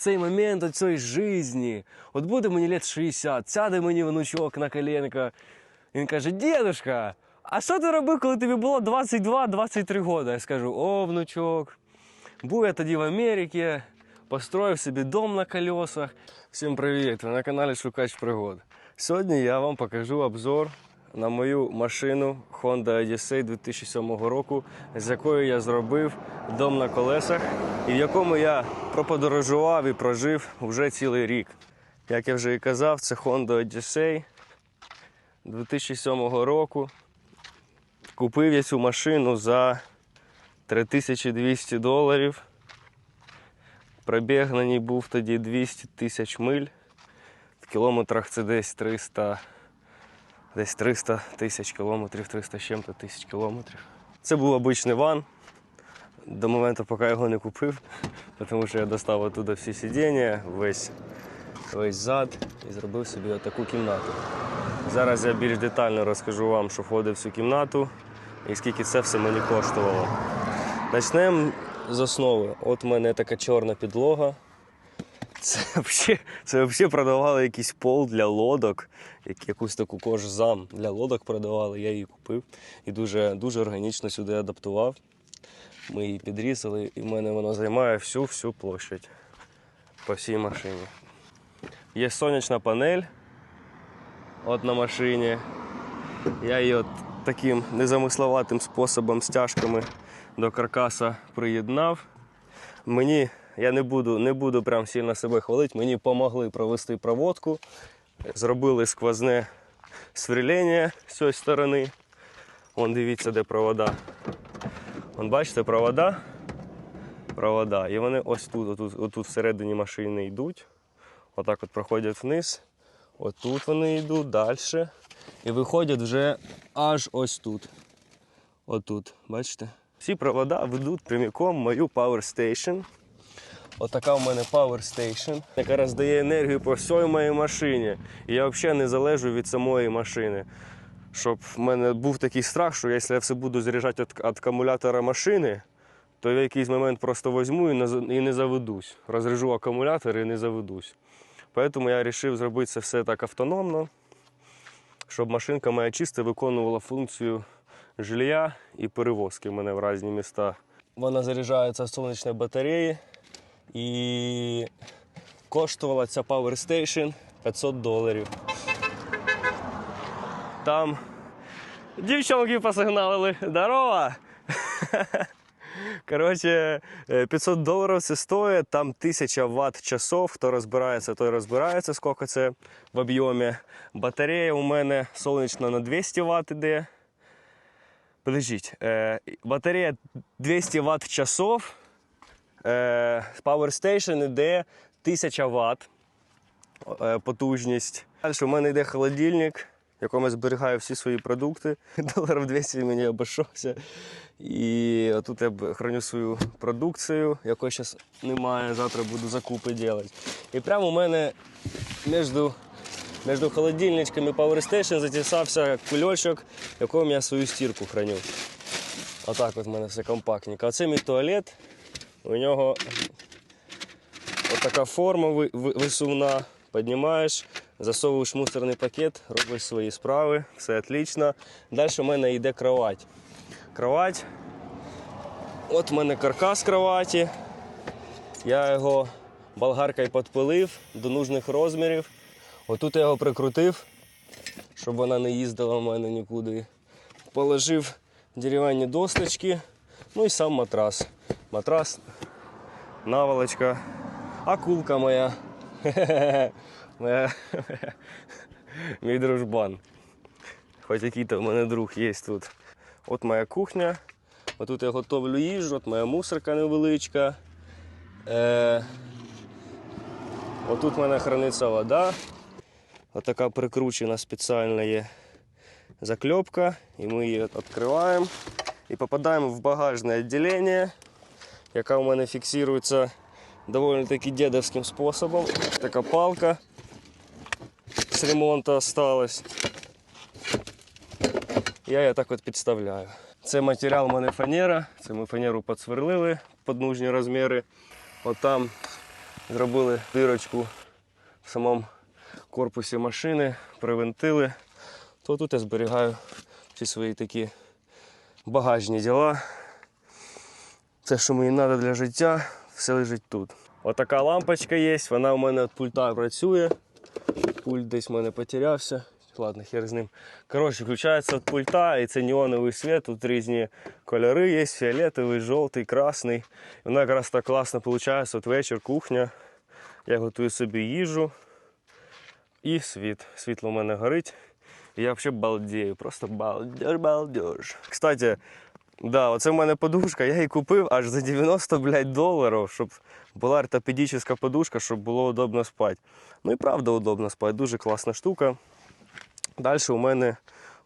цей момент от житті. От буде мені лет 60, сяде мені внучок на коленка. Він каже: дідушка, а що ти робив, коли тобі було 22-23 роки? Я скажу: о, внучок, був я тоді в Америці, построїв собі дом на колесах. Всім привіт! Ви на каналі Шукач Пригод. Сьогодні я вам покажу обзор на мою машину Honda Odyssey 2007 року, з якою я зробив дом на колесах, і в якому я проподорожував і прожив вже цілий рік. Як я вже і казав, це Honda Odyssey 2007 року. Купив я цю машину за 3200 доларів. Пробіг на ній був тоді 200 тисяч миль. В кілометрах це десь 300, десь 300 тисяч кілометрів, 300 з чим-то тисяч кілометрів. Це був обичний ван до моменту, поки я його не купив, тому що я достав оттуда всі сидіння, весь, весь зад і зробив собі отаку кімнату. Зараз я більш детально розкажу вам, що входить в цю кімнату і скільки це все мені коштувало. Почнемо з основи. От у мене така чорна підлога. Це взагалі, це взагалі продавали якийсь пол для лодок, якусь таку кожзам для лодок продавали, я її купив і дуже, дуже органічно сюди адаптував. Ми її підрізали, і в мене воно займає всю всю площадь по всій машині. Є сонячна панель от на машині. Я її от таким незамисловатим способом стяжками до каркаса приєднав. Мені, я не буду, не буду прям сильно себе хвалити, мені допомогли провести проводку. Зробили сквозне сверлення з цієї сторони. Вон дивіться, де провода. Вон бачите, провода. Провода. І вони ось тут, отут, отут всередині машини йдуть. Отак от проходять вниз. Отут вони йдуть далі. І виходять вже аж ось тут. Отут, бачите? Всі провода ведуть прямиком мою Power Station. Отака в мене Power Station, яка роздає енергію по всій моїй машині. І я взагалі не залежу від самої машини. Щоб в мене був такий страх, що якщо я все буду заряджати від акумулятора машини, то я в якийсь момент просто візьму і не, заведусь. Розряжу акумулятор і не заведусь. Тому я вирішив зробити це все так автономно, щоб машинка моя чисто виконувала функцію жилья і перевозки мене в різні міста. Вона заряджається з сонячної батареї і коштувала ця Power Station 500 доларів. Там дівчонки посигналили. Здорово! Коротше, е, 500 доларів це стоїть, там 1000 Вт часов. Хто розбирається, той розбирається, скільки це в об'ємі. Батарея у мене сонячна на 200 Вт іде. Подождіть, е, батарея 200 Вт часов. Е, Power Station іде 1000 Вт потужність. Далі у мене йде холодильник, в якому я зберігаю всі свої продукти. Доларів 200 мені обійшовся. І тут я храню свою продукцію, якої зараз немає, завтра буду закупи робити. І прямо у мене між, між холодильничками Power Station затісався кульочок, в якому я свою стірку храню. Отак от в мене все компактненько. А це мій туалет. У нього От така форма ви- ви- висувна. Піднімаєш, засовуєш мусорний пакет, робиш свої справи, все отлично. Далі в мене йде кровать. Кровать. От в мене каркас кроваті. Я його болгаркою підпилив до нужних розмірів. Отут я його прикрутив, щоб вона не їздила в мене нікуди. Положив дерев'яні досточки, ну і сам матрас. Матрас наволочка, акулка моя. мій дружбан. Хоч який-то в мене друг є тут. От моя кухня. Отут я готовлю їжу, от моя мусорка невеличка. Е, отут в мене храниться вода. Отака прикручена спеціальна є закльопка. І ми її відкриваємо і попадаємо в багажне відділення яка у мене фіксується доволі таки дедовським способом. Така палка з ремонту осталась. Я її так от підставляю. Це матеріал у мене фанера. Це ми фанеру підсверлили під нужні розміри. От там Зробили дирочку в самому корпусі машини, привинтили. То тут я зберігаю всі свої такі багажні діла. Це, що мені треба для життя, все лежить тут. Отака лампочка є, вона у мене від пульта працює. Пульт десь в мене потерявся. Ладно, хер з ним. Коротше, включається від пульта, і це неоновий світ. Тут різні кольори є: фіолетовий, жовтий, красний. І воно якраз так класно виходить. От вечір, кухня. Я готую собі їжу і світ. Світло у мене горить. Я взагалі балдею. Просто балдеж, балдеж. Кстати, да, оце в мене подушка, я її купив аж за 90 блядь, доларів, щоб була ортопедична подушка, щоб було удобно спати. Ну і правда удобно спати, дуже класна штука. Далі у мене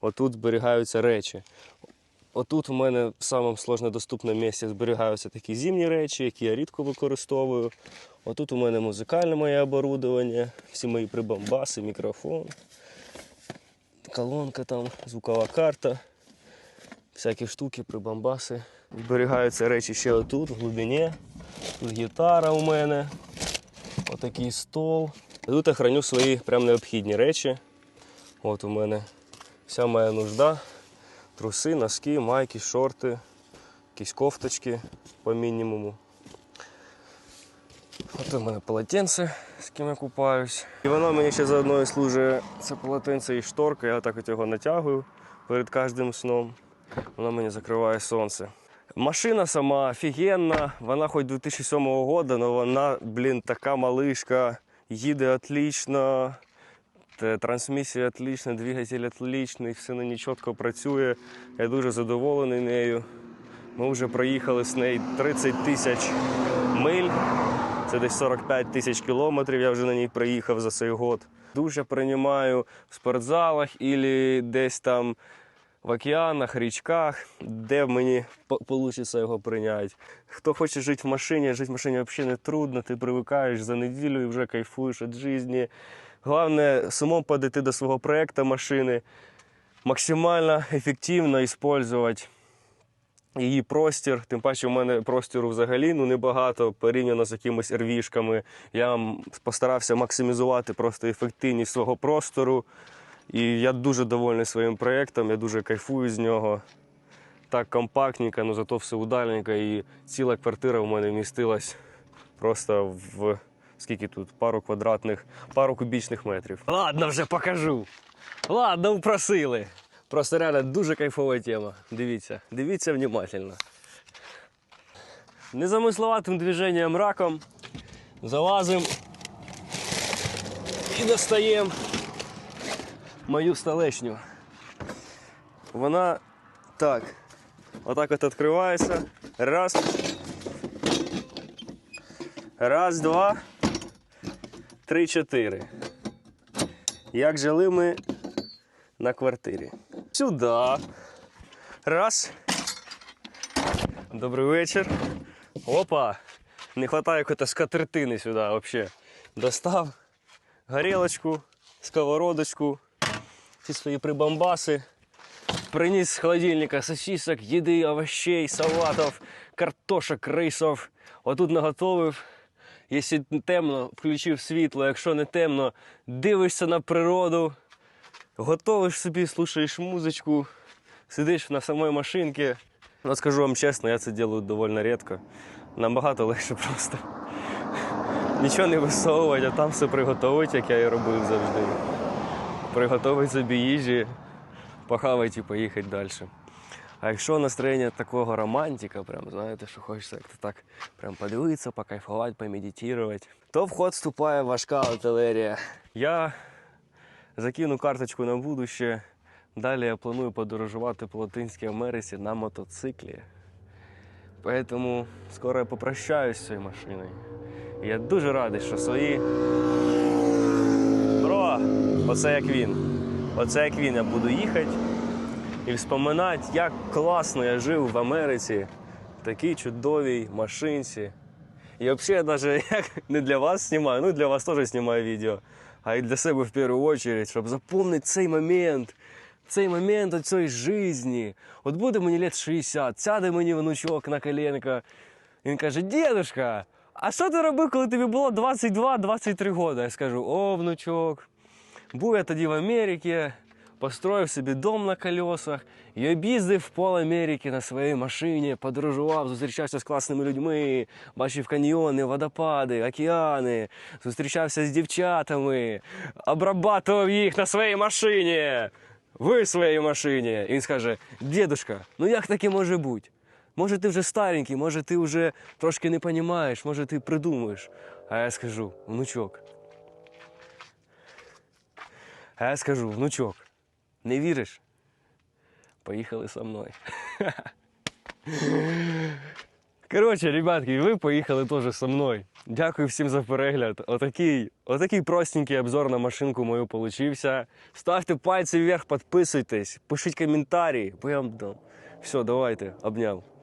отут зберігаються речі. Отут у мене в самому сложнодоступному місці зберігаються такі зимні речі, які я рідко використовую. Отут у мене музикальне моє оборудовання, всі мої прибамбаси, мікрофон, колонка там, звукова карта, всякі штуки, прибамбаси. Зберігаються речі ще отут, в глибині. Тут гітара у мене, отакий стол. Тут я храню свої прям необхідні речі. От у мене вся моя нужда. Труси, носки, майки, шорти, якісь кофточки по мінімуму. От у мене полотенце, з ким я купаюсь. І воно мені ще заодно служить це полотенце і шторка. Я так от його натягую перед кожним сном. Воно мені закриває сонце. Машина сама офігенна, вона хоч 2007 року, але вона, блін, така малишка, їде отлично, Трансмісія отлічна, двигатель отлічний, все на ній чітко працює. Я дуже задоволений нею. Ми вже проїхали з нею 30 тисяч миль. Це десь 45 тисяч кілометрів. Я вже на ній проїхав за цей год. Дуже приймаю в спортзалах і десь там в океанах, річках, де мені вийде його прийняти. Хто хоче жити в машині, жити в машині взагалі не трудно, ти привикаєш за неділю і вже кайфуєш від життя. Головне, самому подойти до свого проєкту машини, максимально ефективно використовувати її простір. Тим паче, у мене простіру взагалі ну, небагато порівняно з якимись рвішками. Я постарався максимізувати просто ефективність свого простору. І я дуже довольний своїм проєктом, я дуже кайфую з нього. Так компактненько, але зато все удаленько. І ціла квартира у мене вмістилась просто в скільки тут? Пару квадратних, пару кубічних метрів. Ладно, вже покажу. Ладно, упросили. Просто реально дуже кайфова тема. Дивіться, дивіться внимательно. Незамисловатим движенням раком залазимо і достаємо мою столешню. Вона так. Отак от відкривається. Раз. Раз, два, три, чотири. Як жили ми на квартирі? Сюди. Раз. Добрий вечір. Опа. Не вистачає якоїсь скатертини сюди взагалі. Достав горілочку, сковородочку, ці свої прибамбаси. Приніс з холодильника сосисок, їди, овощей, салатів, картошок, рисів. Отут наготовив. Якщо темно, включив світло, якщо не темно, дивишся на природу, готовиш собі, слушаєш музичку, сидиш на самій машинці. Ну, скажу вам чесно, я це роблю доволі рідко. Набагато легше просто. Нічого не висовувати, а там все приготувати, як я і робив завжди. Приготувати собі їжі, похавати і поїхати далі. А якщо настроєння такого романтика, прям знаєте, що хочеться як-то так прям подивитися, покайфувати, помедитувати, то в ход вступає важка артилерія. Я закину карточку на будуще. Далі я планую подорожувати по Латинській Америці на мотоциклі. Поэтому скоро я попрощаюсь з цією машиною. Я дуже радий, що свої. Бро, оце як він. Оце як він я буду їхати і вспоминати, як класно я жив в Америці в такій чудовій машинці. І взагалі, навіть як не для вас знімаю, ну для вас теж знімаю відео, а й для себе в першу чергу, щоб запам'ятати цей момент, цей момент от цієї житті. От буде мені лет 60, сяде мені внучок на коленка. він каже: Дедушка, а що ти робив, коли тобі було 22-23 роки? Я скажу, о, внучок, був я тоді в Америці, построїв собі дом на колесах і об'їздив пол Америки на своїй машині, подорожував, зустрічався з класними людьми, бачив каньйони, водопади, океани, зустрічався з дівчатами, обрабатував їх на своїй машині. Ви в своїй машині. І він скаже: дідушка, ну як таке може бути? Може, ти вже старенький, може, ти вже трошки не розумієш, може, ти придумаєш. А я скажу, внучок. А я скажу, внучок, не віриш? Поїхали со мною. Коротше, ребятки, ви поїхали теж со мною. Дякую всім за перегляд. Отакий, отакий простенький обзор на машинку мою получився. Ставте пальці вверх, підписуйтесь, пишіть коментарі, бо я вам дам. Все, давайте, обняв.